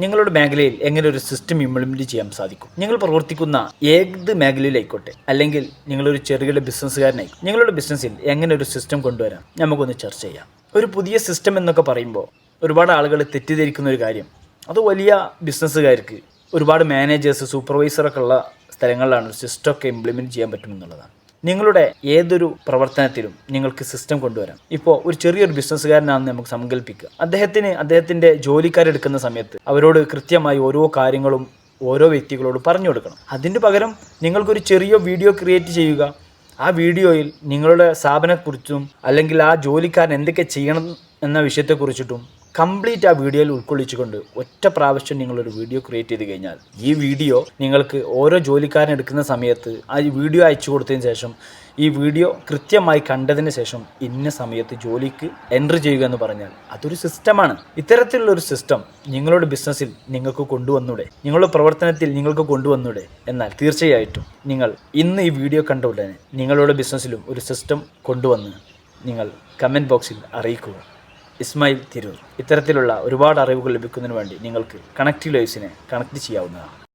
നിങ്ങളുടെ മേഖലയിൽ എങ്ങനെ ഒരു സിസ്റ്റം ഇംപ്ലിമെന്റ് ചെയ്യാൻ സാധിക്കും? നിങ്ങൾ പ്രവർത്തിക്കുന്ന ഏത് മേഖലയിലായിക്കോട്ടെ? അല്ലെങ്കിൽ നിങ്ങളൊരു ചെറുകിട ബിസിനസ്സുകാരനായി നിങ്ങളുടെ ബിസിനസ്സിൽ എങ്ങനെ ഒരു സിസ്റ്റം കൊണ്ടുവരാം? നമുക്കൊന്ന് ചർച്ച ചെയ്യാം. ഒരു പുതിയ സിസ്റ്റം എന്നൊക്കെ പറയുമ്പോൾ ഒരുപാട് ആളുകൾ തെറ്റിദ്ധരിക്കുന്ന ഒരു കാര്യം. അത് വലിയ ബിസിനസ്സുകാർക്ക് ഒരുപാട് മാനേജേഴ്സ് സൂപ്പർവൈസറൊക്കെ ഉള്ള സ്ഥലങ്ങളിലാണ് ഒരു സിസ്റ്റം ഒക്കെ ഇംപ്ലിമെന്റ് ചെയ്യാൻ പറ്റുമെന്നുള്ളതാണ് നിങ്ങളുടെ ഏതൊരു പ്രവർത്തനത്തിലും നിങ്ങൾക്ക് സിസ്റ്റം കൊണ്ടുവരാം. ഇപ്പോൾ ഒരു ചെറിയൊരു ബിസിനസ്സുകാരനാണെന്ന് നമുക്ക് സങ്കല്പിക്കുക അദ്ദേഹത്തിന് അദ്ദേഹത്തിന്റെ ജോലിക്കാരെടുക്കുന്ന സമയത്ത് അവരോട് കൃത്യമായി ഓരോ കാര്യങ്ങളും ഓരോ വ്യക്തികളോട് പറഞ്ഞു കൊടുക്കണം. അതിന്റെ പകരം നിങ്ങൾക്കൊരു ചെറിയ വീഡിയോ ക്രിയേറ്റ് ചെയ്യുക. ആ വീഡിയോയിൽ നിങ്ങളുടെ സ്ഥാപനത്തെക്കുറിച്ചും അല്ലെങ്കിൽ ആ ജോലിക്കാരൻ എന്തൊക്കെ ചെയ്യണം എന്ന വിഷയത്തെക്കുറിച്ചിട്ടും കംപ്ലീറ്റ് ആ വീഡിയോയിൽ ഉൾക്കൊള്ളിച്ചുകൊണ്ട് ഒറ്റ പ്രാവശ്യം നിങ്ങളൊരു വീഡിയോ ക്രിയേറ്റ് ചെയ്ത് കഴിഞ്ഞാൽ ഈ വീഡിയോ നിങ്ങൾക്ക് ഓരോ ജോലിക്കാരൻ എടുക്കുന്ന സമയത്ത് ആ വീഡിയോ അയച്ചു കൊടുത്തതിന് ശേഷം ഈ വീഡിയോ കൃത്യമായി കണ്ടതിന് ശേഷം ഇന്ന സമയത്ത് ജോലിക്ക് എൻട്രി ചെയ്യുക എന്ന് പറഞ്ഞാൽ അതൊരു സിസ്റ്റമാണ് ഇത്തരത്തിലുള്ള ഒരു സിസ്റ്റം നിങ്ങളുടെ ബിസിനസ്സിൽ നിങ്ങൾക്ക് കൊണ്ടുവന്നൂടെ? നിങ്ങളുടെ പ്രവർത്തനത്തിൽ നിങ്ങൾക്ക് കൊണ്ടുവന്നൂടെ? എന്നാൽ തീർച്ചയായിട്ടും നിങ്ങൾ ഇന്ന് ഈ വീഡിയോ കണ്ട ഉടനെ നിങ്ങളുടെ ബിസിനസ്സിലും ഒരു സിസ്റ്റം കൊണ്ടുവന്ന് നിങ്ങൾ കമന്റ് ബോക്സിൽ അറിയിക്കുക. ഇസ്മായിൽ തിരൂർ. ഇത്തരത്തിലുള്ള ഒരുപാട് അറിവുകൾ ലഭിക്കുന്നതിന് വേണ്ടി നിങ്ങൾക്ക് കണക്റ്റീവ് ലൈവ്സിനെ കണക്ട് ചെയ്യാവുന്നതാണ്.